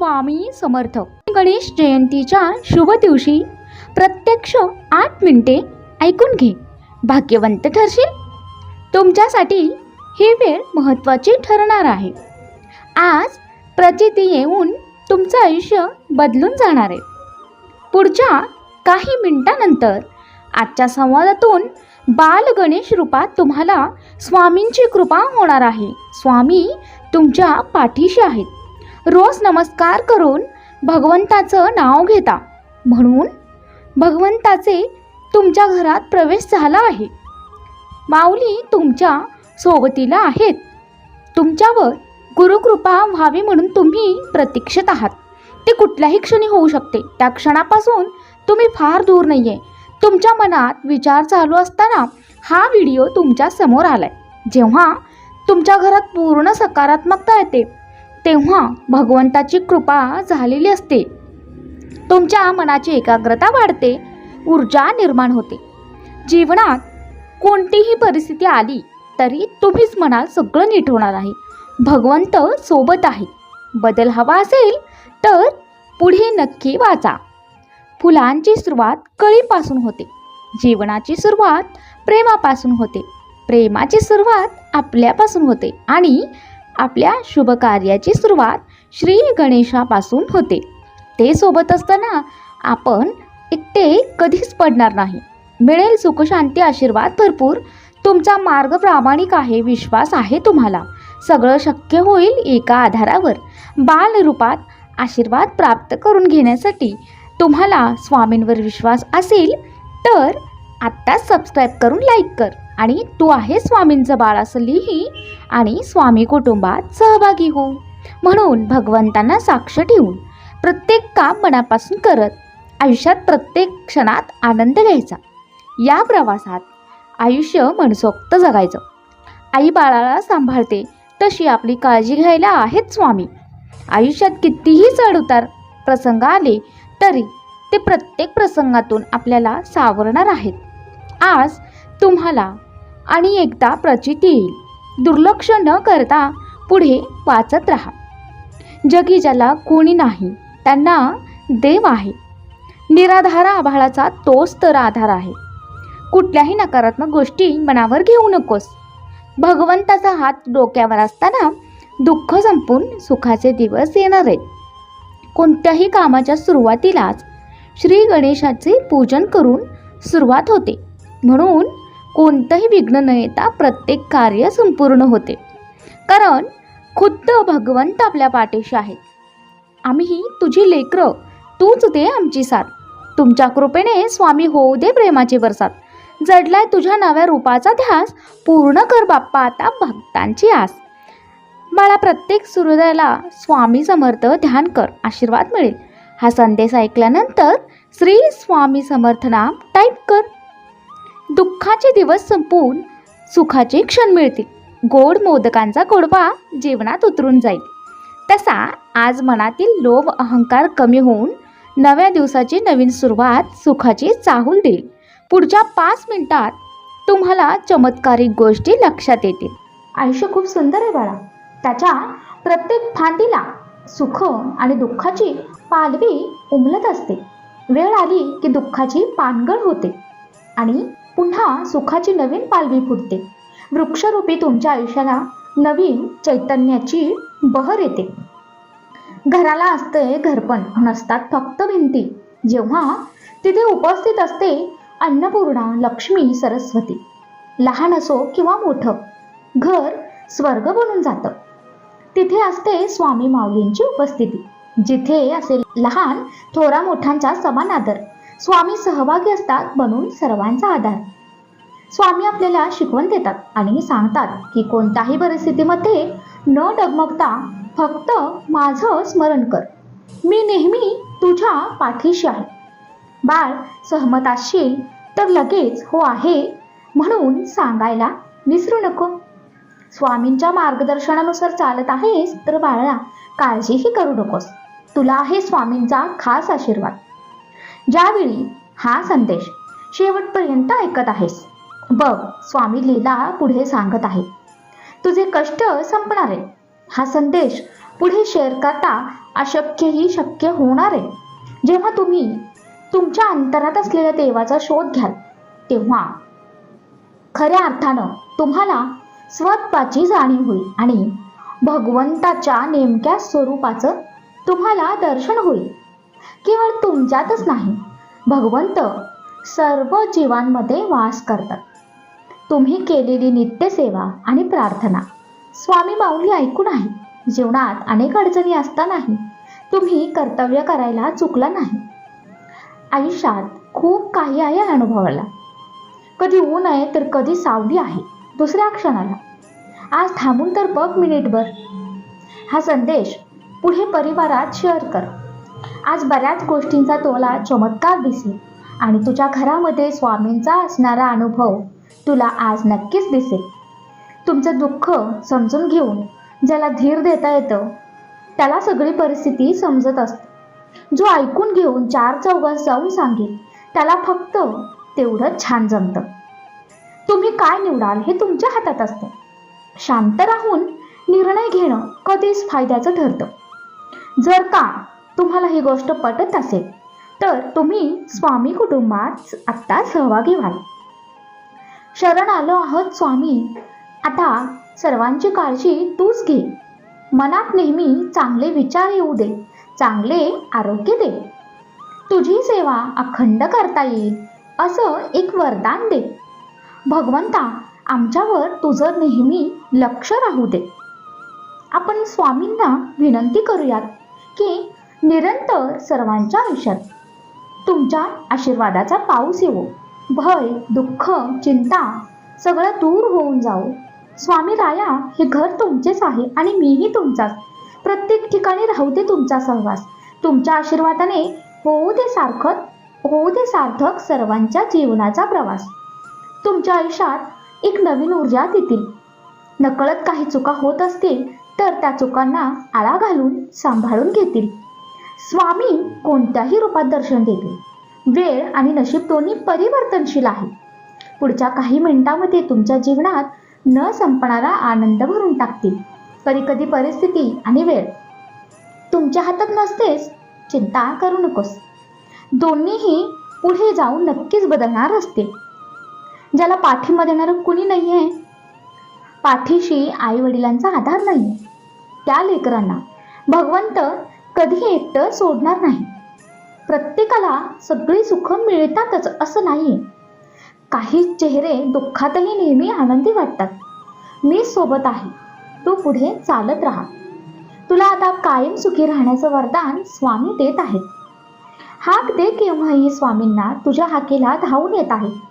स्वामी समर्थ. गणेश जयंतीच्या शुभ दिवशी प्रत्यक्ष आठ मिनिटे ऐकून घे. भाग्यवंत ठरशील? तुमच्यासाठी ही वेळ महत्त्वाची ठरणार आहे. आज प्रचिती येऊन तुमचं आयुष्य बदलून जाणार आहे. पुढच्या काही मिनिटानंतर आजच्या संवादातून बाल गणेश रूपात तुम्हाला स्वामींची कृपा होणार आहे. स्वामी तुमच्या पाठीशी आहेत. रोज नमस्कार करून भगवंताचं नाव घेता. म्हणून भगवंताचे तुमच्या घरात प्रवेश झाला आहे. माऊली तुमच्या सोबतीला आहेत. तुमच्यावर गुरुकृपा व्हावी म्हणून तुम्ही प्रतीक्षित आहात. ते कुठल्याही क्षणी होऊ शकते. त्या क्षणापासून तुम्ही फार दूर नाही आहे तुमच्या मनात विचार चालू असताना हा व्हिडिओ तुमच्यासमोर आलाय. जेव्हा तुमच्या घरात पूर्ण सकारात्मकता येते तेव्हा भगवंताची कृपा झालेली असते. तुमच्या मनाची एकाग्रता वाढते ऊर्जा निर्माण होते. जीवनात कोणतीही परिस्थिती आली तरी तुम्हीच म्हणाल सगळं नीट होणार आहे. भगवंत सोबत आहे. बदल हवा असेल तर पुढे नक्की वाचा. फुलांची सुरुवात कळीपासून होते. जीवनाची सुरुवात प्रेमापासून होते. प्रेमाची सुरुवात आपल्यापासून होते आणि आपल्या शुभकार्याची सुरुवात श्री गणेशापासून होते. ते सोबत असताना आपण एकटे कधीच पडणार नाही. मिळेल सुखशांती आशीर्वाद भरपूर. तुमचा मार्ग प्रामाणिक आहे विश्वास आहे तुम्हाला. सगळं शक्य होईल एका आधारावर. बाल रूपात आशीर्वाद प्राप्त करून घेण्यासाठी तुम्हाला स्वामींवर विश्वास असेल तर आत्ताच सबस्क्राईब करून लाईक कर. आणि तू आहे स्वामींचं बाळ असं लिही आणि स्वामी कुटुंबात सहभागी हो. म्हणून भगवंतांना साक्ष ठेवून प्रत्येक काम मनापासून करत आयुष्यात प्रत्येक क्षणात आनंद घ्यायचा. या प्रवासात आयुष्य मनसोक्त जगायचं. आई बाळाला सांभाळते तशी आपली काळजी घ्यायला आहेत स्वामी. आयुष्यात कितीही चढउतार प्रसंग आले तरी ते प्रत्येक प्रसंगातून आपल्याला सावरणार आहेत. आज तुम्हाला आणि एकदा प्रचिती येईल. दुर्लक्ष न करता पुढे वाचत राहा. जगी ज्याला कोणी नाही त्यांना देव आहे. निराधार आभाळाचा तोच तर आधार आहे. कुठल्याही नकारात्मक गोष्टी मनावर घेऊ नकोस. भगवंताचा हात डोक्यावर असताना दुःख संपून सुखाचे दिवस येणार आहेत. कोणत्याही कामाच्या सुरुवातीलाच श्री गणेशाचे पूजन करून सुरुवात होते. म्हणून कोणतंही विघ्न न येता प्रत्येक कार्य संपूर्ण होते. कारण खुद्द भगवंत आपल्या पाठीशी आहेत. आम्ही तुझी लेकरं तूच दे आमची साथ. तुमच्या कृपेने स्वामी होऊ दे प्रेमाची बरसात जडलाय तुझ्या नव्या रूपाचा ध्यास पूर्ण कर बाप्पा आता भक्तांची आस. बाळा प्रत्येक सूर्योदयाला स्वामी समर्थ ध्यान कर आशीर्वाद मिळेल. हा संदेश ऐकल्यानंतर श्री स्वामी समर्थ नाम टाईप कर. दुःखाचे दिवस संपून सुखाचे क्षण मिळतील. गोड मोदकांचा गोडवा जीवनात उतरून जाईल. तसा आज मनातील लोभ अहंकार कमी होऊन नव्या दिवसाची नवीन सुरुवात सुखाची चाहूल देईल. पुढच्या पाच मिनिटात तुम्हाला चमत्कारिक गोष्टी लक्षात येतील. आयुष्य खूप सुंदर आहे बाळा. त्याच्या प्रत्येक फांदीला सुख आणि दुःखाची पालवी उमलत असते. वेळ आली की दुःखाची पानगळ होते. आणि पुन्हा सुखाची नवीन पालवी फुटते. वृक्षरूपी तुमच्या आयुष्याला नवीन चैतन्याची बहर येते. घराला असते घरपण नसतात फक्त भिंती. जेव्हा तिथे उपस्थित असते अन्नपूर्णा लक्ष्मी सरस्वती. लहान असो किंवा मोठं घर स्वर्ग बनून जातं. तिथे असते स्वामी माऊलींची उपस्थिती. जिथे असेल लहान थोरा मोठ्यांचा समान आदर. स्वामी सहभागी असतात म्हणून सर्वांचा आधार स्वामी आपल्याला शिकवण देतात आणि सांगतात की कोणत्याही परिस्थितीमध्ये न डगमगता फक्त माझं स्मरण कर. मी नेहमी तुझ्या पाठीशी आहे. बाळ सहमत असशील तर लगेच हो आहे म्हणून सांगायला विसरू नको. स्वामींच्या मार्गदर्शनानुसार चालत आहेस तर बाळाला काळजीही करू नकोस. तुला आहे स्वामींचा खास आशीर्वाद. ज्यावेळी हा संदेश शेवटपर्यंत ऐकत आहेस बघ स्वामी लीला पुढे सांगत आहे तुझे कष्ट संपणार आहे. हा संदेश पुढे शेअर करता अशक्यही शक्य होणार आहे. जेव्हा तुम्ही तुमच्या अंतरात असलेल्या देवाचा शोध घ्याल तेव्हा खऱ्या अर्थानं तुम्हाला स्वत्वाची जाणीव होईल आणि भगवंताच्या नेमक्या स्वरूपाचं तुम्हाला दर्शन होईल. केवळ तुमच्यातच नाही भगवंत सर्व जीवांमध्ये वास करतात. तुम्ही केलेली नित्यसेवा आणि प्रार्थना स्वामी माऊली ऐकून आहे जीवनात अनेक अडचणी असतानाही तुम्ही कर्तव्य करायला चुकला नाही. आयुष्यात खूप काही आहे अनुभवाला कधी ऊन आहे तर कधी सावली आहे दुसऱ्या क्षणाला. आज थांबून तर बघ मिनिटभर. हा संदेश पुढे परिवारात शेअर कर. आज बऱ्याच गोष्टींचा तुला चमत्कार दिसेल. आणि तुझ्या घरामध्ये स्वामींचा असणारा अनुभव तुला आज नक्कीच दिसेल. तुमचं दुःख समजून घेऊन ज्याला धीर देता येतं त्याला सगळी परिस्थिती समजत असते. जो ऐकून घेऊन चार चौघात जाऊन सांगेल त्याला फक्त तेवढंच छान जमतं. तुम्ही काय निवडाल हे तुमच्या हातात असतं. शांत राहून निर्णय घेणं कधीच फायद्याचं ठरतं. जर का तुम्हाला ही गोष्ट पटत असेल तर तुम्ही स्वामी कुटुंबात आत्ता सहभागी व्हाल. शरण आलो आहोत स्वामी. आता सर्वांची काळजी तूच घे. मनात नेहमी चांगले विचार येऊ दे चांगले आरोग्य दे. तुझी सेवा अखंड करता येईल असं एक वरदान दे. भगवंता आमच्यावर तुझं नेहमी लक्ष राहू दे. आपण स्वामींना विनंती करूयात की निरंतर सर्वांच्या आयुष्यात. तुमच्या आशीर्वादाचा पाऊस येवो. भय दुःख चिंता सगळं दूर होऊन जाओ स्वामी राया हे घर तुमचेच आहे आणि मीही तुमचाच. प्रत्येक ठिकाणी राहू दे तुमचा सहवास. तुमच्या आशीर्वादाने होऊ दे सारखं होऊ दे सार्थक सर्वांच्या जीवनाचा प्रवास. तुमच्या आयुष्यात एक नवीन ऊर्जा देतील. नकळत काही चुका होत असतील तर त्या चुकांना आळा घालून सांभाळून घेतील. स्वामी कोणत्याही रूपात दर्शन देते वेळ आणि नशीब दोन्ही परिवर्तनशील आहे. पुढच्या काही मिनिटांमध्ये तुमच्या जीवनात न संपणारा आनंद भरून टाकतील. कधी कधी परिस्थिती आणि वेळ तुमच्या हातात नसतेच चिंता करू नकोस. दोन्हीही पुढे जाऊन नक्कीच बदलणार असते ज्याला पाठिंबा देणारं कुणी नाही आहे पाठीशी आई वडिलांचा आधार नाही त्या लेकरांना भगवंत कधी एकटं सोडणार नाही. प्रत्येकाला सगळी सुख मिळतातच असं नाही. काही चेहरे दुःखातही नेहमी आनंदी वाटतात. मी सोबत आहे. तू पुढे चालत राहा. तुला आता कायम सुखी राहण्याचं वरदान स्वामी देत आहेत. हाक दे केव्हाही स्वामींना तुझ्या हाकेला धावून येत आहे.